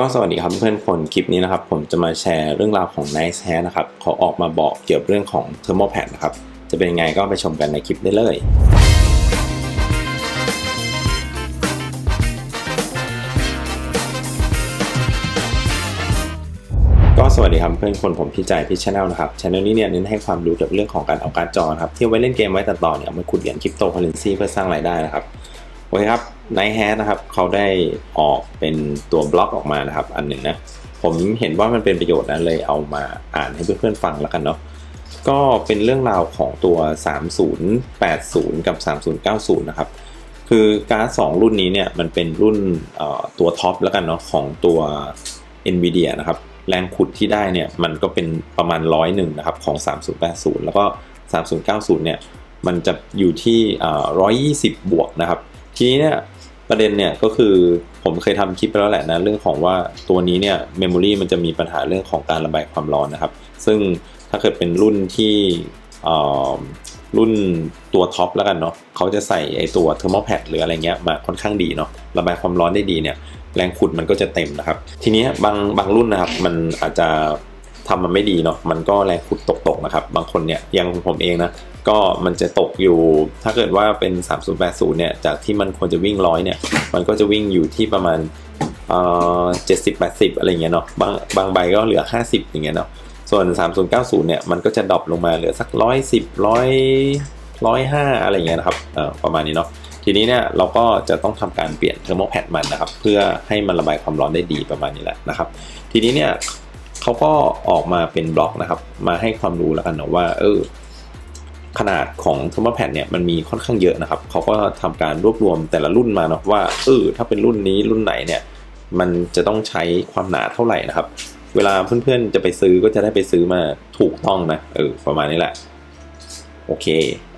ก็สวัสดีครับเพื่อนคนคลิปนี้นะครับ ผมจะมาแชร์เรื่องราวของ Nice Hair นะครับเขาออกมาบอกเกี่ยวกับเรื่องของ Thermal Pad นะครับ จะเป็นยังไงก็ไปชมกันในคลิปได้เลยก็สวัสดีครับเพื่อนคนผมพี่ใจพี่ชาแนลนะครับช anel นี้เนี่ยเน้นให้ความรู้เกี่ยวกับเรื่องของการเอาการจอครับที่ไว้เล่นเกมไว้ตัดต่อเนี่ยมาขุดเหรียญคริปโตเคอเรนซีเพื่อสร้างรายได้นะครับโอเคครับ ไนแฮนะครับเขาได้ออกเป็นตัวบล็อกออกมานะครับ อันหนึ่งนะ ผมเห็นว่ามันเป็นประโยชน์นะเลยเอามาอ่านให้เพื่อนๆฟังแล้วกันเนาะก็เป็นเรื่องราวของตัว 3080 กับ 3090 นะครับ คือการ์ดสองรุ่นนี้เนี่ยมันเป็นรุ่นตัวท็อปแล้วกันเนาะของตัว NVIDIA นะครับ แรงขุดที่ได้เนี่ยมันก็เป็นประมาณร้อยหนึ่งนะครับของ 3080 แล้วก็ 3090 เนี่ยมันจะอยู่ที่ร้อยยี่สิบบวกนะครับ ทีนี้เนี่ย ประเด็นเนี่ยก็คือผมเคยทำคลิปไปแล้วแหละนะเรื่องของว่าตัวนี้เนี่ยเมมโมรีมันจะมีปัญหาเรื่องของการระบายความร้อนนะครับ ซึ่งถ้าเกิดเป็นรุ่นที่อ่อรุ่นตัวท็อปแล้วกันเนาะเขาจะใส่ไอตัวเทอร์โมแพดหรืออะไรเงี้ยมาค่อนข้างดีเนาะระบายความร้อนได้ดีเนี่ยแรงขุดมันก็จะเต็มนะครับ ทีนี้บางบางรุ่นนะครับมันอาจจะทำมันไม่ดีเนาะมันก็แรงขุดตกๆนะครับ บางคนเนี่ยอย่างผมเองนะ ก็มันจะตกอยู่ถ้าเกิดว่าเป็น 3080 เนี่ย จากที่มันควรจะวิ่งร้อยเนี่ย มันก็จะวิ่งอยู่ที่ประมาณเอ่อ70 80อะไรเงี้ยเนาะบางบางใบก็เหลือ 50 อย่างเงี้ยเนาะส่วน 3090 เนี่ย มันก็จะดรอปลงมาเหลือสัก110 100 105อยร้อยห้าอะไรเงี้ยนะครับเอ่อประมาณนี้เนาะทีนี้เนี่ยเราก็จะต้องทำการเปลี่ยนเทอร์โมแพดมันนะครับ เพื่อให้มันระบายความร้อนได้ดีประมาณนี้แหละนะครับ ทีนี้เนี่ยเขาก็ออกมาเป็นบล็อกนะครับ มาให้ความรู้แล้วกันเนาะว่าเออ ขนาดของเทอร์โมแพดเนี่ยมันมีค่อนข้างเยอะนะครับเขาก็ทำการรวบรวมแต่ละรุ่นมาเนาะว่าเออถ้าเป็นรุ่นนี้รุ่นไหนเนี่ยมันจะต้องใช้ความหนาเท่าไหร่นะครับ เวลาเพื่อนๆจะไปซื้อก็จะได้ไปซื้อมาถูกต้องนะเออประมาณนี้แหละโอเค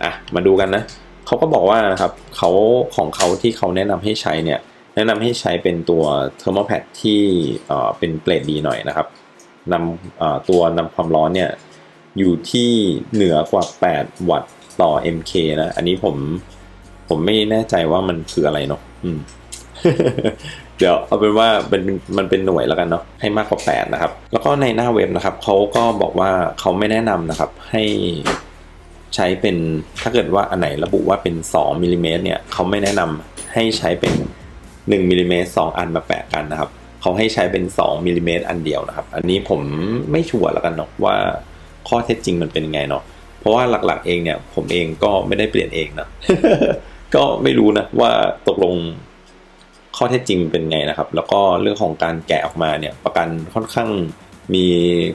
อะมาดูกันนะเขาก็บอกว่านะครับเขาของเขาที่เขาแนะนำให้ใช้เนี่ยแนะนำให้ใช้เป็นตัวเทอร์โมแพดที่เอ่อเป็นเกรดดีหน่อยนะครับนำเอ่อตัวนำความร้อนเนี่ย อยู่ที่เหนือกว่า 8 วัตต์ต่อ MK นะ อันนี้ผมผมไม่แน่ใจว่ามันคืออะไรเนาะอืม เดี๋ยวเอาเป็นว่าเป็นมันเป็นหน่วยแล้วกันเนาะให้มากกว่า 8 นะครับ แล้วก็ในหน้าเว็บนะครับเขาก็บอกว่าเขาไม่แนะนำนะครับ ให้ใช้เป็นถ้าเกิดว่าอันไหนระบุว่าเป็น 2มิลิเมตรเนี่ยเขาไม่แนะนำให้ใช้เป็น 1มิลิเมตร2อันมาแปะกันนะครับเขาให้ใช้เป็น 2มิลิเมตรอันเดียวนะครับ อันนี้ผมไม่ชัวร์แล้วกันเนาะว่า ข้อเท็จจริงมันเป็นไงเนาะเพราะว่าหลักๆเองเนี่ยผมเองก็ไม่ได้เปลี่ยนเองนะก็ไม่รู้นะว่าตกลงข้อเท็จจริงเป็นไงนะครับ แล้วก็เรื่องของการแกะออกมาเนี่ยประกันค่อนข้างมี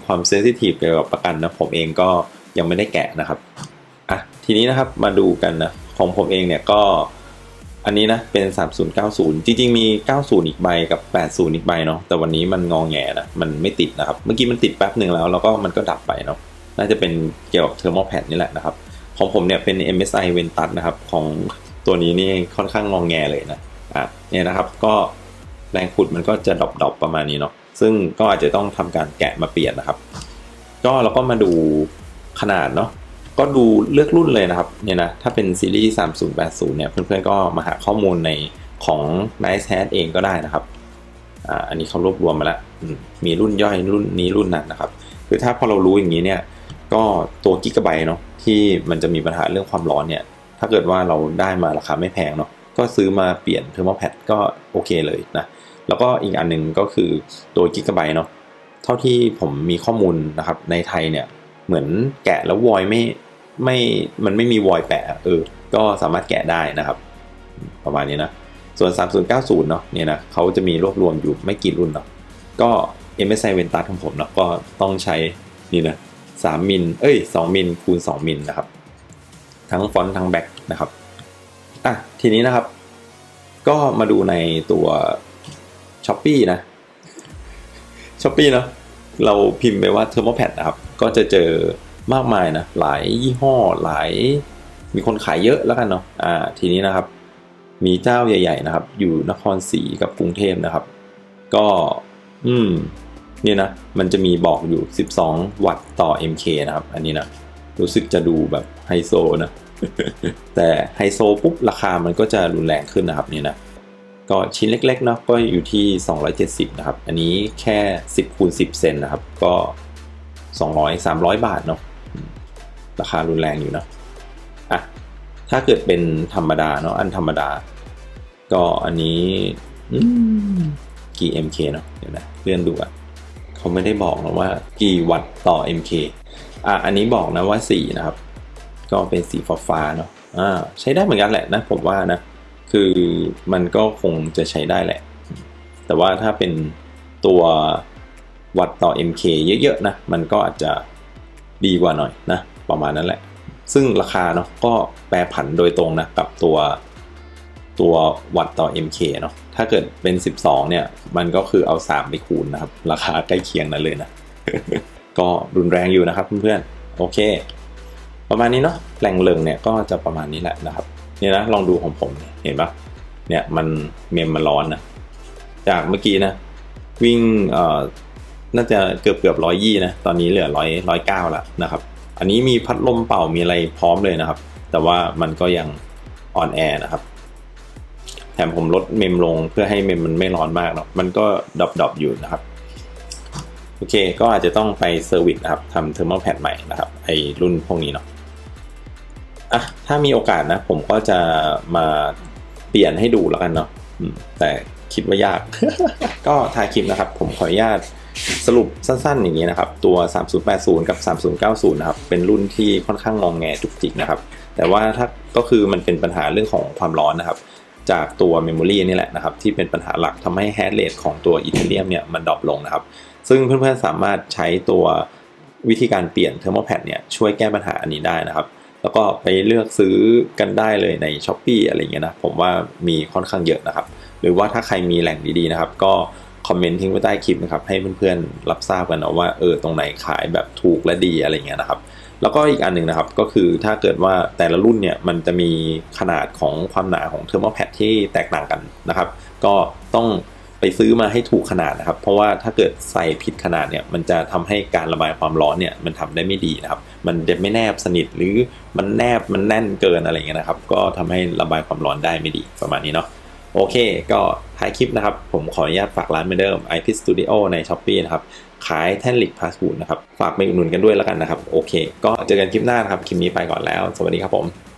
ความเซนซิทีฟเกี่ยวกับประกันนะผมเองก็ยังไม่ได้แกะนะครับอะทีนี้นะครับมาดูกันนะของผมเองเนี่ยก็อันนี้นะเป็น 3090 จริงๆมี 90 อีกใบกับ 80 อีกใบเนาะแต่วันนี้มันงองแงนะมันไม่ติดนะครับ เมื่อกี้มันติดแป๊บหนึ่งแล้วแล้วก็มันก็ดับไปเนาะ น่าจะเป็นเกี่ยวกับเทอร์โมแพดนี่แหละนะครับของผมเนี่ยเป็น MSI Ventus นะครับของตัวนี้นี่ค่อนข้างงองแงเลยนะอะเนี่ยนะครับก็แรงขุดมันก็จะดรอปๆประมาณนี้เนาะซึ่งก็อาจจะต้องทำการแกะมาเปลี่ยนนะครับ ก็เราก็มาดูขนาดเนาะก็ดูเลือกรุ่นเลยนะครับเนี่ยนะถ้าเป็นซีรีส์ 3080 เนี่ยเพื่อนๆก็มาหาข้อมูลในของ Nice Hat เองก็ได้นะครับอ่าอันนี้เขารวบรวมมาแล้ว มีรุ่นย่อยรุ่นนี้รุ่นนั้นนะครับ คือถ้าพอเรารู้อย่างนี้เนี่ย ก็ตัวกิกะไบต์เนาะที่มันจะมีปัญหาเรื่องความร้อนเนี่ย ถ้าเกิดว่าเราได้มาราคาไม่แพงเนาะก็ซื้อมาเปลี่ยนเทอร์โมแพดก็โอเคเลยนะแล้วก็อีกอันหนึ่งก็คือตัวกิกะไบต์เนาะเท่าที่ผมมีข้อมูลนะครับในไทยเนี่ยเหมือนแกะแล้ววอยไม่ไม่มันไม่มีวอยแปะเออก็สามารถแกะได้นะครับ ประมาณนี้นะส่วน 3090 เนาะเนี่ยนะเขาจะมีรวบรวมอยู่ไม่กี่รุ่นเนาะก็ MSI Ventus ของผมเนาะก็ต้องใช้นี่นะ 3มิลเอ้ย2มิลคูณ2มิลนะครับ ทั้งฟอนต์ทั้งแบ็คนะครับอะทีนี้นะครับ ก็มาดูในตัว s h อ p e e นะ s h อ p e e เนาะเราพิมพ์ไปว่า Thermopad นะครับ ก็จะเจอมากมายนะหลายยี่ห้อหลายมีคนขายเยอะแล้วกันเนาะอ่าทีนี้นะครับ มีเจ้าใหญ่ ๆ นะครับ อยู่นครศรีกับกรุงเทพนะครับ ก็ อืม นี่นะ มันจะมีบอกอยู่ 12 วัตต์ต่อ MK นะครับ อันนี้นะ รู้สึกจะดูแบบไฮโซนะ แต่ไฮโซปุ๊บ ราคามันก็จะรุนแรงขึ้นนะครับนี่นะ ก็ชิ้นเล็กๆเนาะก็อยู่ที่ 270 นะครับ อันนี้แค่ 10คูณ10 เซนนะครับ ก็ 200 300 บาทเนาะ ราคารุนแรงอยู่เนาะอะ ถ้าเกิดเป็นธรรมดาเนาะ อันธรรมดา ก็อันนี้กี่ MK เนาะ เดี๋ยวนะ เลื่อนดูอะ เขาไม่ได้บอกนะว่ากี่วัตต์ต่อ MK อะอันนี้บอกนะว่า 4 นะครับ ก็เป็นสีฟ้าๆเนาะอ่าใช้ได้เหมือนกันแหละนะผมว่านะ คือมันก็คงจะใช้ได้แหละ แต่ว่าถ้าเป็นตัววัตต์ต่อ MK เยอะๆนะ มันก็อาจจะดีกว่าหน่อยนะ ประมาณนั้นแหละ ซึ่งราคาเนาะก็แปรผันโดยตรงนะกับตัว ตัววัตต่อ MK เนาะถ้าเกิดเป็น 12 เนี่ย มันก็คือเอา 3 ไปคูณนะครับ ราคาใกล้เคียงนั้นเลยนะ ก็รุนแรงอยู่นะครับเพื่อนๆ โอเค ประมาณนี้เนาะแหล่งเลิงเนี่ยก็จะประมาณนี้แหละนะครับเนี่ยนะ ลองดูของผมเห็นปะเนี่ยมันเมมมันร้อนนะ จากเมื่อกี้นะ วิ่งเอ่อน่าจะเกือบเกือบร้อยยี่นะ ตอนนี้เหลือร้อยร้อยเก้าแล้วนะครับ อันนี้มีพัดลมเป่ามีอะไรพร้อมเลยนะครับ แต่ว่ามันก็ยังอ่อนแอนะครับ แถมผมลดเมมลงเพื่อให้เมมมันไม่ร้อนมากเนาะมันก็ดับดับๆอยู่นะครับโอเคก็อาจจะต้องไปเซอร์วิสนะครับทำเทอร์โมแพดใหม่นะครับไอรุ่นพวกนี้เนาะอะถ้ามีโอกาสนะ ผมก็จะมาเปลี่ยนให้ดูแล้วกันเนาะแต่คิดว่ายาก ก็ทายคลิปนะครับ ผมขออนุญาตสรุปสั้นๆอย่างนี้นะครับ ตัว 3080 กับ 3090 นะครับ เป็นรุ่นที่ค่อนข้างงองแงจุกจิกนะครับ แต่ว่าถ้าก็คือมันเป็นปัญหาเรื่องของความร้อนนะครับ จากตัวเมมโมรีนี่แหละนะครับที่เป็นปัญหาหลักทำให้แฮชเรทของตัวอีเทเรียมเนี่ยมันดรอปลงนะครับ ซึ่งเพื่อนๆสามารถใช้ตัววิธีการเปลี่ยนเทอร์โมแพดเนี่ยช่วยแก้ปัญหาอันนี้ได้นะครับ แล้วก็ไปเลือกซื้อกันได้เลยใน s h อ p e e อะไรเงี้ยนะ ผมว่ามีค่อนข้างเยอะนะครับ หรือว่าถ้าใครมีแหล่งดีๆนะครับ ก็คอมเมนต์ทิ้งไว้ใต้คลิปนะครับ ให้เพื่อนๆรับทราบกันนะว่าเออตรงไหนขายแบบถูกและดีอะไรเงี้ยนะครับ แล้วก็อีกอันหนึ่งนะครับก็คือถ้าเกิดว่าแต่ละรุ่นเนี่ยมันจะมีขนาดของความหนาของเทอร์โมแพดที่แตกต่างกันนะครับ ก็ต้องไปซื้อมาให้ถูกขนาดนะครับ เพราะว่าถ้าเกิดใส่ผิดขนาดเนี่ยมันจะทำให้การระบายความร้อนเนี่ยมันทำได้ไม่ดีนะครับ มันจะไม่แนบสนิทหรือมันแนบมันแน่นเกินอะไรเงี้ยนะครับ ก็ทำให้ระบายความร้อนได้ไม่ดีประมาณนี้เนาะโอเคก็ ท้ายคลิปนะครับ ผมขออนุญาตฝากร้านเหมือนเดิม IP Studio ใน s h อ p e e นะครับขายแท่นหลิกพาสบูดนะครับ ฝากไปอุดหนุนกันด้วยแล้วกันนะครับ โอเค ก็เจอกันคลิปหน้านะครับ คลิปนี้ไปก่อนแล้ว สวัสดีครับผม